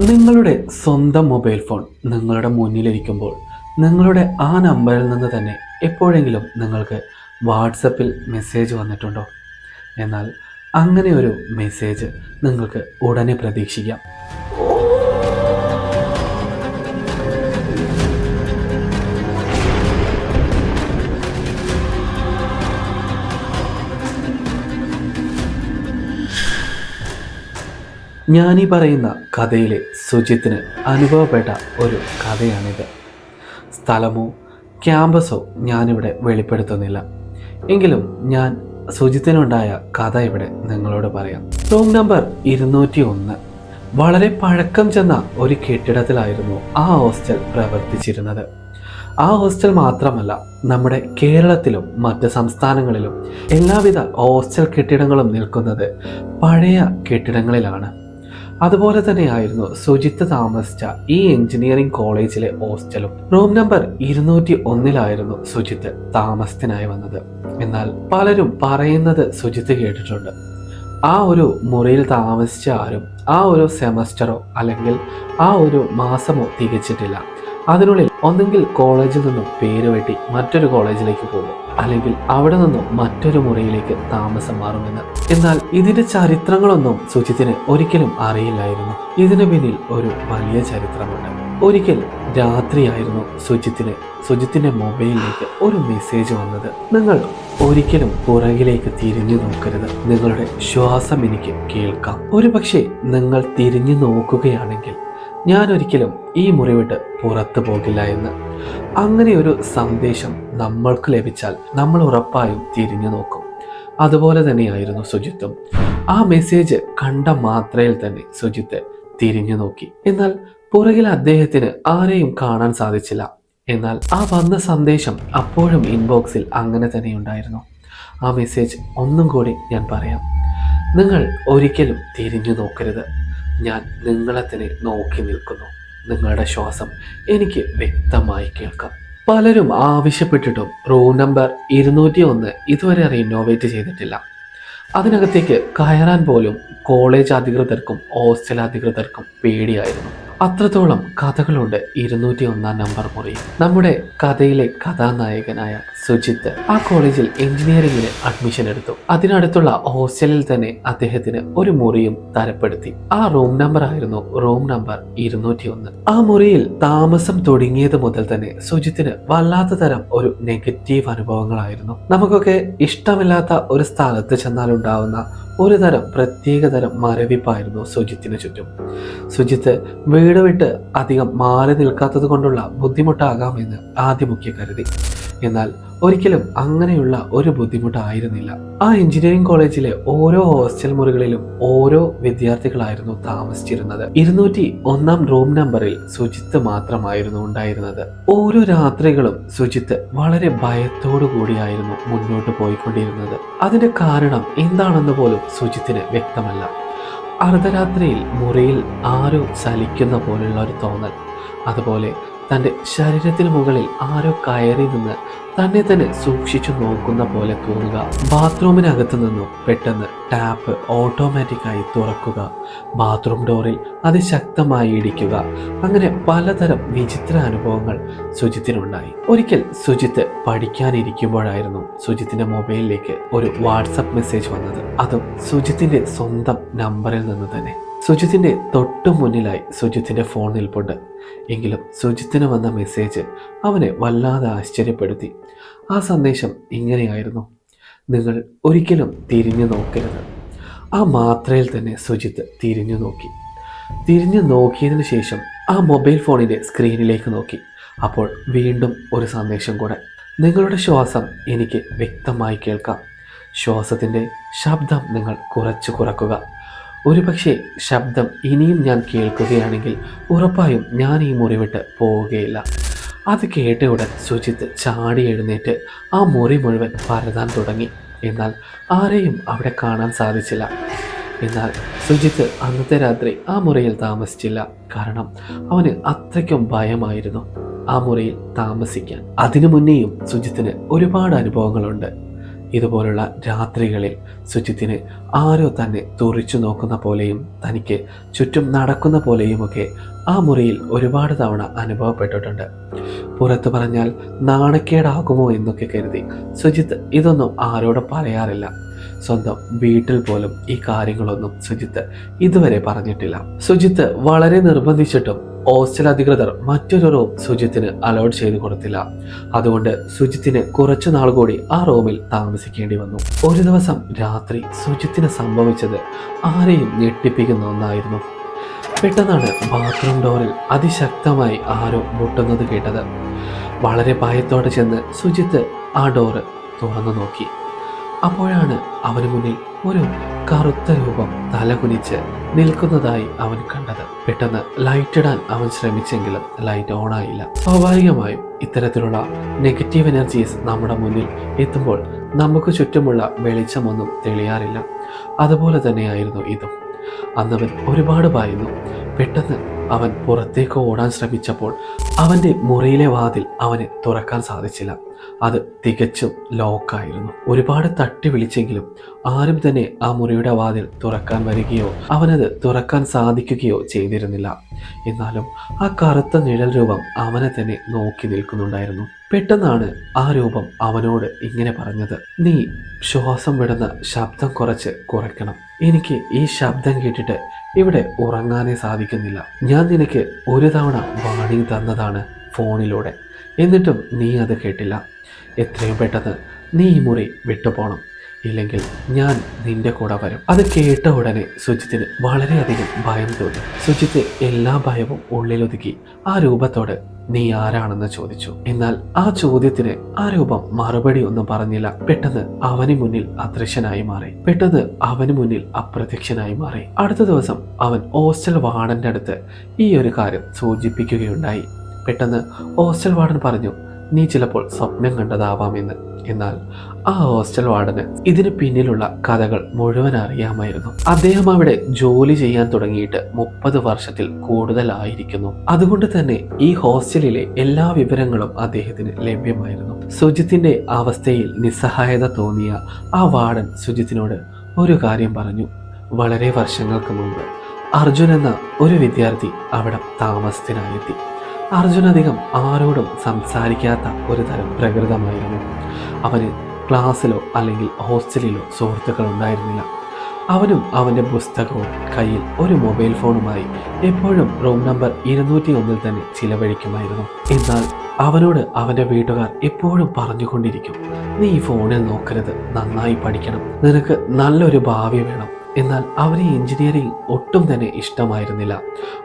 നിങ്ങളുടെ സ്വന്തം mobile phone നിങ്ങളുടെ മുന്നിലിരിക്കുമ്പോൾ നിങ്ങളുടെ ആ നമ്പറിൽ നിന്ന് തന്നെ എപ്പോഴെങ്കിലും നിങ്ങൾക്ക് വാട്സപ്പിൽ മെസ്സേജ് വന്നിട്ടുണ്ടോ? എന്നാൽ അങ്ങനെ ഒരു മെസ്സേജ് നിങ്ങൾക്ക് ഉടനെ പ്രതീക്ഷിക്കാം. ഞാനീ പറയുന്ന കഥയിലെ സുജിത്തിന് അനുഭവപ്പെട്ട ഒരു കഥയാണിത്. സ്ഥലമോ ക്യാമ്പസോ ഞാനിവിടെ വെളിപ്പെടുത്തുന്നില്ല. എങ്കിലും ഞാൻ സുജിത്തിനുണ്ടായ കഥ ഇവിടെ നിങ്ങളോട് പറയാം. റൂം നമ്പർ ഇരുന്നൂറ്റി ഒന്ന് വളരെ പഴക്കം ചെന്ന ഒരു കെട്ടിടത്തിലായിരുന്നു ആ ഹോസ്റ്റൽ പ്രവർത്തിച്ചിരുന്നത്. ആ ഹോസ്റ്റൽ മാത്രമല്ല നമ്മുടെ കേരളത്തിലും മറ്റ് സംസ്ഥാനങ്ങളിലും എല്ലാവിധ ഹോസ്റ്റൽ കെട്ടിടങ്ങളും നിൽക്കുന്നത് പഴയ കെട്ടിടങ്ങളിലാണ്. അതുപോലെ തന്നെയായിരുന്നു സുജിത്ത് താമസിച്ച ഈ എഞ്ചിനീയറിംഗ് കോളേജിലെ ഹോസ്റ്റലും. റൂം നമ്പർ ഇരുന്നൂറ്റി ഒന്നിലായിരുന്നു സുജിത്ത് താമസത്തിനായി വന്നത്. എന്നാൽ പലരും പറയുന്നത് സുജിത്ത് കേട്ടിട്ടുണ്ട്. ആ ഒരു മുറിയിൽ താമസിച്ച ആരും ആ ഒരു സെമസ്റ്ററോ അല്ലെങ്കിൽ ആ ഒരു മാസമോ തികച്ചിട്ടില്ല. അതിനുള്ളിൽ ഒന്നെങ്കിൽ കോളേജിൽ നിന്നും പേര് വെട്ടി മറ്റൊരു കോളേജിലേക്ക് പോകും. അല്ലെങ്കിൽ അവിടെ നിന്നും മറ്റൊരു മുറിയിലേക്ക് താമസം മാറുമെന്ന്. എന്നാൽ ഇതിന്റെ ചരിത്രങ്ങളൊന്നും സുജിത്തിന് ഒരിക്കലും അറിയില്ലായിരുന്നു. ഇതിന് പിന്നിൽ ഒരു വലിയ ചരിത്രമുണ്ട്. ഒരിക്കൽ രാത്രിയായിരുന്നു സുജിത്തിന് സുജിത്തിന്റെ മൊബൈലിലേക്ക് ഒരു മെസ്സേജ് വന്നത്. നിങ്ങൾ ഒരിക്കലും പുറകിലേക്ക് തിരിഞ്ഞു നോക്കരുത്. നിങ്ങളുടെ ശ്വാസം എനിക്ക് കേൾക്കാം. ഒരുപക്ഷെ നിങ്ങൾ തിരിഞ്ഞു നോക്കുകയാണെങ്കിൽ ഞാൻ ഒരിക്കലും ഈ മുറി വിട്ട് പുറത്തു പോകില്ല എന്ന്. അങ്ങനെ ഒരു സന്ദേശം നമ്മൾക്ക് ലഭിച്ചാൽ നമ്മൾ ഉറപ്പായും തിരിഞ്ഞു നോക്കും. അതുപോലെ തന്നെയായിരുന്നു സുജിത്തും. ആ മെസ്സേജ് കണ്ട മാത്രയിൽ തന്നെ സുജിത്ത് തിരിഞ്ഞു നോക്കി. എന്നാൽ പുറകിൽ അദ്ദേഹത്തിന് ആരെയും കാണാൻ സാധിച്ചില്ല. എന്നാൽ ആ വന്ന സന്ദേശം അപ്പോഴും ഇൻബോക്സിൽ അങ്ങനെ തന്നെ ഉണ്ടായിരുന്നു. ആ മെസ്സേജ് ഒന്നും കൂടി ഞാൻ പറയാം. നിങ്ങൾ ഒരിക്കലും തിരിഞ്ഞു നോക്കരുത്. ഞാൻ നിങ്ങളെ തന്നെ നോക്കി നിൽക്കുന്നു. നിങ്ങളുടെ ശ്വാസം എനിക്ക് വ്യക്തമായി കേൾക്കാം. പലരും ആവശ്യപ്പെട്ടിട്ടും റൂം നമ്പർ ഇരുന്നൂറ്റി ഒന്ന് ഇതുവരെ റീനോവേറ്റ് ചെയ്തിട്ടില്ല. അതിനകത്തേക്ക് കയറാൻ പോലും കോളേജ് അധികൃതർക്കും ഹോസ്റ്റൽ അധികൃതർക്കും പേടിയായിരുന്നു. അത്രത്തോളം കഥകളുണ്ട് ഇരുന്നൂറ്റി ഒന്നാം നമ്പർ മുറി. നമ്മുടെ കഥയിലെ കഥാനായകനായ സുജിത്ത് ആ കോളേജിൽ എഞ്ചിനീയറിംഗിന് അഡ്മിഷൻ എടുത്തു. അതിനടുത്തുള്ള ഹോസ്റ്റലിൽ തന്നെ അദ്ദേഹത്തിന് ഒരു മുറിയും തരപ്പെടുത്തി. ആ റൂം നമ്പർ ആയിരുന്നു റൂം നമ്പർ ഇരുന്നൂറ്റി ഒന്ന് ആ മുറിയിൽ താമസം തുടങ്ങിയത് മുതൽ തന്നെ സുജിത്തിന് വല്ലാത്ത തരം ഒരു നെഗറ്റീവ് അനുഭവങ്ങളായിരുന്നു. നമുക്കൊക്കെ ഇഷ്ടമില്ലാത്ത ഒരു സ്ഥലത്ത് ചെന്നാൽ ഉണ്ടാവുന്ന ഒരു തരം പ്രത്യേക തരം മരവിപ്പായിരുന്നു സുജിത്തിന് ചുറ്റും. സുജിത്ത് വീട് വിട്ട് അധികം മാറി നിൽക്കാത്തത് കൊണ്ടുള്ള ബുദ്ധിമുട്ടാകാമെന്ന് ആദ്യമൊക്കെ കരുതി. എന്നാൽ ഒരിക്കലും അങ്ങനെയുള്ള ഒരു ബുദ്ധിമുട്ടായിരുന്നില്ല. ആ എഞ്ചിനീയറിംഗ് കോളേജിലെ ഓരോ ഹോസ്റ്റൽ മുറികളിലും ഓരോ വിദ്യാർത്ഥികളായിരുന്നു താമസിച്ചിരുന്നത്. ഇരുന്നൂറ്റി ഒന്നാം റൂം നമ്പറിൽ സുജിത്ത് മാത്രമായിരുന്നു ഉണ്ടായിരുന്നത്. ഓരോ രാത്രികളും സുജിത്ത് വളരെ ഭയത്തോടു കൂടിയായിരുന്നു മുന്നോട്ട് പോയിക്കൊണ്ടിരുന്നത്. അതിന്റെ കാരണം എന്താണെന്ന് പോലും സുജിത്തിന് വ്യക്തമല്ല. അർദ്ധരാത്രിയിൽ മുറിയിൽ ആരോ ചലിക്കുന്ന പോലുള്ള ഒരു തോന്നൽ. അതുപോലെ തന്റെ ശരീരത്തിന് മുകളിൽ ആരോ കയറി നിന്ന് തന്നെ തന്നെ സൂക്ഷിച്ചു നോക്കുന്ന പോലെ തോന്നുക. ബാത്റൂമിനകത്ത് നിന്നും പെട്ടെന്ന് ടാപ്പ് ഓട്ടോമാറ്റിക്കായി തുറക്കുക. ബാത്റൂം ഡോറിൽ അതിശക്തമായി ഇടിക്കുക. അങ്ങനെ പലതരം വിചിത്ര അനുഭവങ്ങൾ സുജിത്തിനുണ്ടായി. ഒരിക്കൽ സുജിത്ത് പഠിക്കാനിരിക്കുമ്പോഴായിരുന്നു സുജിത്തിന്റെ മൊബൈലിലേക്ക് ഒരു വാട്സപ്പ് മെസ്സേജ് വന്നത്. അതും സുജിത്തിന്റെ സ്വന്തം നമ്പറിൽ നിന്ന് തന്നെ. സുജിത്തിന്റെ തൊട്ടു മുന്നിലായി സുജിത്തിന്റെ ഫോൺ നിൽപ്പുണ്ട്. എങ്കിലും സുജിത്തിന് വന്ന മെസ്സേജ് അവനെ വല്ലാതെ ആശ്ചര്യപ്പെടുത്തി. ആ സന്ദേശം ഇങ്ങനെയായിരുന്നു. നിങ്ങൾ ഒരിക്കലും തിരിഞ്ഞു നോക്കരുത്. ആ മാത്രയിൽ തന്നെ സുജിത്ത് തിരിഞ്ഞു നോക്കി. തിരിഞ്ഞു നോക്കിയതിനു ശേഷം ആ മൊബൈൽ ഫോണിന്റെ സ്ക്രീനിലേക്ക് നോക്കി. അപ്പോൾ വീണ്ടും ഒരു സന്ദേശം കൂടെ. നിങ്ങളുടെ ശ്വാസം എനിക്ക് വ്യക്തമായി കേൾക്കാം. ശ്വാസത്തിന്റെ ശബ്ദം നിങ്ങൾ കുറച്ച് കുറക്കുക. ഒരുപക്ഷെ ശബ്ദം ഇനിയും ഞാൻ കേൾക്കുകയാണെങ്കിൽ ഉറപ്പായും ഞാൻ ഈ മുറി വിട്ട് പോവുകയില്ല. അത് കേട്ട ഉടൻ സുജിത്ത് ചാടി എഴുന്നേറ്റ് ആ മുറി മുഴുവൻ പരതാൻ തുടങ്ങി. എന്നാൽ ആരെയും അവിടെ കാണാൻ സാധിച്ചില്ല. എന്നാൽ സുജിത്ത് അന്നത്തെ രാത്രി ആ മുറിയിൽ താമസിച്ചില്ല. കാരണം അവന് അത്രയ്ക്കും ഭയമായിരുന്നു ആ മുറിയിൽ താമസിക്കാൻ. അതിനു മുന്നേയും സുജിത്തിന് ഒരുപാട് അനുഭവങ്ങളുണ്ട്. ഇതുപോലുള്ള രാത്രികളിൽ സുജിത്തിനെ ആരോ തന്നെ തുറിച്ചു നോക്കുന്ന പോലെയും തനിക്ക് ചുറ്റും നടക്കുന്ന പോലെയുമൊക്കെ ആ മുറിയിൽ ഒരുപാട് തവണ അനുഭവപ്പെട്ടിട്ടുണ്ട്. പുറത്തു പറഞ്ഞാൽ നാണക്കേടാകുമോ എന്നൊക്കെ കരുതി സുജിത്ത് ഇതൊന്നും ആരോടും പറയാറില്ല. സ്വന്തം വീട്ടിൽ പോലും ഈ കാര്യങ്ങളൊന്നും സുജിത്ത് ഇതുവരെ പറഞ്ഞിട്ടില്ല. സുജിത്ത് വളരെ നിർബന്ധിച്ചിട്ടും ഹോസ്റ്റൽ അധികൃതർ മറ്റൊരു റൂം സുജിത്തിന് അലോട്ട് ചെയ്തു കൊടുത്തില്ല. അതുകൊണ്ട് സുജിത്തിന് കുറച്ചു നാൾ കൂടി ആ റൂമിൽ താമസിക്കേണ്ടി വന്നു. ഒരു ദിവസം രാത്രി സുജിത്തിന് സംഭവിച്ചത് ആരെയും ഞെട്ടിപ്പിക്കുന്ന ഒന്നായിരുന്നു. പെട്ടെന്നാണ് ബാത്റൂം ഡോറിൽ അതിശക്തമായി ആരോ മുട്ടുന്നത് കേട്ടത്. വളരെ ഭയത്തോടെ ചെന്ന് സുജിത്ത് ആ ഡോറ് തുറന്നു നോക്കി. അപ്പോഴാണ് അവന് മുന്നിൽ ഒരു കറുത്ത രൂപം തലകുനിച്ച് നിൽക്കുന്നതായി അവൻ കണ്ടത്. പെട്ടെന്ന് ലൈറ്റ് ഇടാൻ അവൻ ശ്രമിച്ചെങ്കിലും ലൈറ്റ് ഓൺ ആയില്ല സ്വാഭാവികമായും ഇത്തരത്തിലുള്ള നെഗറ്റീവ് എനർജീസ് നമ്മുടെ മുന്നിൽ എത്തുമ്പോൾ നമുക്ക് ചുറ്റുമുള്ള വെളിച്ചമൊന്നും തെളിയാറില്ല. അതുപോലെ തന്നെയായിരുന്നു ഇതും. അന്നവൻ ഒരുപാട് ഭയന്നു പെട്ടെന്ന് അവൻ പുറത്തേക്ക് ഓടാൻ ശ്രമിച്ചപ്പോൾ അവന്റെ മുറിയിലെ വാതിൽ അവന് തുറക്കാൻ സാധിച്ചില്ല. അത് തികച്ചും ലോക്കായിരുന്നു ഒരുപാട് തട്ടി വിളിച്ചെങ്കിലും ആരും തന്നെ ആ മുറിയുടെ വാതിൽ തുറക്കാൻ വരികയോ അവനത് തുറക്കാൻ സാധിക്കുകയോ ചെയ്തിരുന്നില്ല. എന്നാലും ആ കറുത്ത നിഴൽ രൂപം അവനെ തന്നെ നോക്കി നിൽക്കുന്നുണ്ടായിരുന്നു. പെട്ടെന്നാണ് ആ രൂപം അവനോട് ഇങ്ങനെ പറഞ്ഞത്. നീ ശ്വാസം വിടുന്ന ശബ്ദം കുറച്ച് കുറയ്ക്കണം. എനിക്ക് ഈ ശബ്ദം കേട്ടിട്ട് ഇവിടെ ഉറങ്ങാനേ സാധിക്കുന്നില്ല. ഞാൻ നിനക്ക് ഒരു തവണ വാണിംഗ് തന്നതാണ് ഫോണിലൂടെ. എന്നിട്ടും നീ അത് കേട്ടില്ല. എത്രയും പെട്ടെന്ന് നീ ഈ മുറി വിട്ടുപോകണം ഇല്ലെങ്കിൽ ഞാൻ നിന്റെ കൂടെ വരും. അത് കേട്ട ഉടനെ സുജിത്തിന് വളരെയധികം ഭയം തോന്നി. സുജിത്ത് എല്ലാ ഭയവും ഉള്ളിലൊതുക്കി. ആ രൂപത്തോട് നീ ആരാണെന്ന് ചോദിച്ചു. എന്നാൽ ആ ചോദ്യത്തിന് ആ രൂപം മറുപടി ഒന്നും പറഞ്ഞില്ല. പെട്ടെന്ന് അവന് മുന്നിൽ അദൃശ്യനായി മാറി. പെട്ടെന്ന് അവന് മുന്നിൽ അപ്രത്യക്ഷനായി മാറി. അടുത്ത ദിവസം അവൻ ഹോസ്റ്റൽ വാർഡന്റെ അടുത്ത് ഈ ഒരു കാര്യം സൂചിപ്പിക്കുകയുണ്ടായി. പെട്ടെന്ന് ഹോസ്റ്റൽ വാർഡൻ പറഞ്ഞു നീ ചിലപ്പോൾ സ്വപ്നം കണ്ടതാവാമെന്ന്. എന്നാൽ ആ ഹോസ്റ്റൽ വാർഡന് ഇതിന് പിന്നിലുള്ള കഥകൾ മുഴുവൻ അറിയാമായിരുന്നു. അദ്ദേഹം അവിടെ ജോലി ചെയ്യാൻ തുടങ്ങിയിട്ട് മുപ്പത് വർഷത്തിൽ കൂടുതലായിരിക്കുന്നു. അതുകൊണ്ട് തന്നെ ഈ ഹോസ്റ്റലിലെ എല്ലാ വിവരങ്ങളും അദ്ദേഹത്തിന് ലഭ്യമായിരുന്നു. സുജിത്തിന്റെ അവസ്ഥയിൽ നിസ്സഹായത തോന്നിയ ആ വാർഡൻ സുജിത്തിനോട് ഒരു കാര്യം പറഞ്ഞു. വളരെ വർഷങ്ങൾക്ക് മുമ്പ് അർജുൻ എന്ന ഒരു വിദ്യാർത്ഥി അവിടെ താമസത്തിനായെത്തി. അർജുൻ അധികം ആരോടും സംസാരിക്കാത്ത ഒരു തരം പ്രകൃതമായിരുന്നു. അവന് ക്ലാസ്സിലോ അല്ലെങ്കിൽ ഹോസ്റ്റലിലോ സുഹൃത്തുക്കൾ ഉണ്ടായിരുന്നില്ല. അവനും അവന്റെ പുസ്തകവും കയ്യിൽ ഒരു മൊബൈൽ ഫോണുമായി എപ്പോഴും റൂം നമ്പർ ഇരുന്നൂറ്റി ഒന്നിൽ തന്നെ ചിലവഴിക്കുമായിരുന്നു. എന്നാൽ അവനോട് അവന്റെ വീട്ടുകാർ എപ്പോഴും പറഞ്ഞുകൊണ്ടിരിക്കും നീ ഈ ഫോണിൽ നോക്കരുത് നന്നായി പഠിക്കണം. നിനക്ക് നല്ലൊരു ഭാവി വേണം. എന്നാൽ അവന് എഞ്ചിനീയറിംഗ് ഒട്ടും തന്നെ ഇഷ്ടമായിരുന്നില്ല.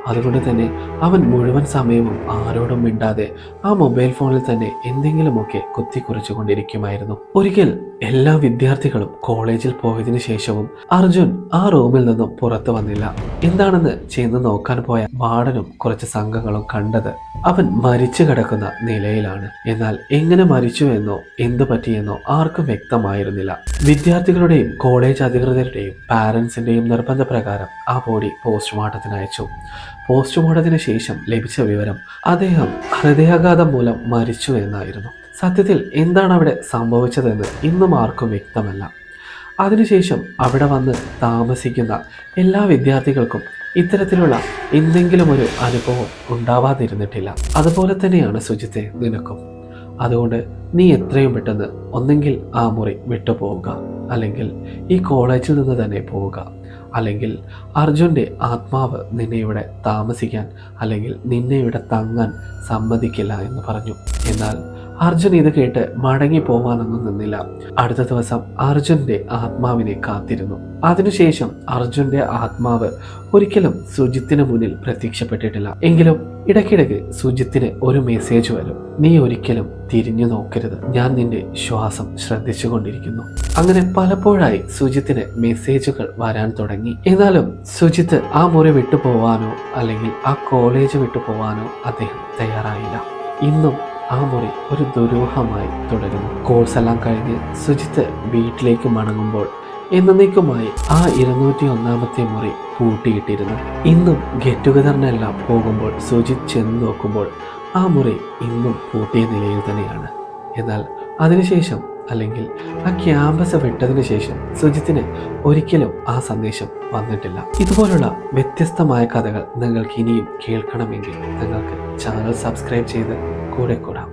അതുകൊണ്ട് തന്നെ അവൻ മുഴുവൻ സമയവും ആരോടും മിണ്ടാതെ ആ മൊബൈൽ ഫോണിൽ തന്നെ എന്തെങ്കിലുമൊക്കെ കുത്തിക്കുറിച്ചു കൊണ്ടിരിക്കുമായിരുന്നു ഒരിക്കൽ എല്ലാ വിദ്യാർത്ഥികളും കോളേജിൽ പോയതിനു ശേഷവും അർജുൻ ആ റൂമിൽ നിന്നും പുറത്തു വന്നില്ല. എന്താണെന്ന് ചെന്ന് നോക്കാൻ പോയ വാർഡനും കുറച്ച് സംഘങ്ങളും കണ്ടത് അവൻ മരിച്ചു കിടക്കുന്ന നിലയിലാണ്. എന്നാൽ എങ്ങനെ മരിച്ചു എന്നോ എന്തു പറ്റിയെന്നോ ആർക്കും വ്യക്തമായിരുന്നില്ല. വിദ്യാർത്ഥികളുടെയും കോളേജ് അധികൃതരുടെയും പാരൻസിന്റെയും നിർബന്ധപ്രകാരം ആ ബോഡി പോസ്റ്റ്മോർട്ടത്തിന് അയച്ചു. പോസ്റ്റ്മോർട്ടത്തിന് ശേഷം ലഭിച്ച വിവരം അദ്ദേഹം ഹൃദയാഘാതം മൂലം മരിച്ചു എന്നായിരുന്നു. സത്യത്തിൽ എന്താണ് അവിടെ സംഭവിച്ചതെന്ന് ഇന്നും ആർക്കും വ്യക്തമല്ല. അതിനുശേഷം അവിടെ വന്ന് താമസിക്കുന്ന എല്ലാ വിദ്യാർത്ഥികൾക്കും ഇത്തരത്തിലുള്ള എന്തെങ്കിലും ഒരു അനുഭവം ഉണ്ടാവാതിരുന്നിട്ടില്ല. അതുപോലെ തന്നെയാണ് സുജിത്തെ നിനക്കും. അതുകൊണ്ട് നീ എത്രയും പെട്ടെന്ന് ഒന്നെങ്കിൽ ആ മുറി വിട്ടുപോവുക. അല്ലെങ്കിൽ ഈ കോളേജിൽ നിന്ന് തന്നെ പോവുക. അല്ലെങ്കിൽ അർജുന്റെ ആത്മാവ് നിന്നെ ഇവിടെ താമസിക്കാൻ അല്ലെങ്കിൽ നിന്നെ ഇവിടെ തങ്ങാൻ സമ്മതിക്കില്ല എന്ന് പറഞ്ഞു. എന്നാൽ അർജുൻ ഇത് കേട്ട് മടങ്ങി പോവാനൊന്നും നിന്നില്ല. അടുത്ത ദിവസം അർജുന്റെ ആത്മാവിനെ കാത്തിരുന്നു. അതിനുശേഷം അർജുന്റെ ആത്മാവ് ഒരിക്കലും സുജിത്തിന് മുന്നിൽ പ്രത്യക്ഷപ്പെട്ടിട്ടില്ല. എങ്കിലും ഇടയ്ക്കിടയ്ക്ക് സുജിത്തിന് ഒരു മെസ്സേജ് വരും. നീ ഒരിക്കലും തിരിഞ്ഞു നോക്കരുത്. ഞാൻ നിന്റെ ശ്വാസം ശ്രദ്ധിച്ചു കൊണ്ടിരിക്കുന്നു അങ്ങനെ പലപ്പോഴായി സുജിത്തിന് മെസ്സേജുകൾ വരാൻ തുടങ്ങി. എന്നാലും സുജിത്ത് ആ മുറി വിട്ടു പോവാനോ അല്ലെങ്കിൽ ആ കോളേജ് വിട്ടു പോവാനോ അദ്ദേഹം തയ്യാറായില്ല. ഇന്നും ആ മുറി ഒരു ദുരൂഹമായി തുടരുന്നു. കോഴ്സ് എല്ലാം കഴിഞ്ഞ് സുജിത്ത് വീട്ടിലേക്ക് മടങ്ങുമ്പോൾ എന്നേക്കുമായി ആ ഇരുന്നൂറ്റി ഒന്നാമത്തെ മുറി പൂട്ടിയിട്ടിരുന്നു. ഇന്നും ഗെറ്റ് ടുഗദറിനെല്ലാം പോകുമ്പോൾ സുജിത് ചെന്ന് നോക്കുമ്പോൾ ആ മുറി ഇന്നും പൂട്ടിയ നിലയിൽ തന്നെയാണ്. എന്നാൽ അതിനുശേഷം അല്ലെങ്കിൽ ആ ക്യാമ്പസ് വിട്ടതിന് ശേഷം സുജിത്തിന് ഒരിക്കലും ആ സന്ദേശം വന്നിട്ടില്ല. ഇതുപോലുള്ള വ്യത്യസ്തമായ കഥകൾ നിങ്ങൾക്ക് ഇനിയും കേൾക്കണമെങ്കിൽ നിങ്ങൾക്ക് ചാനൽ സബ്സ്ക്രൈബ് ചെയ്ത് കൂടെ കൂടാം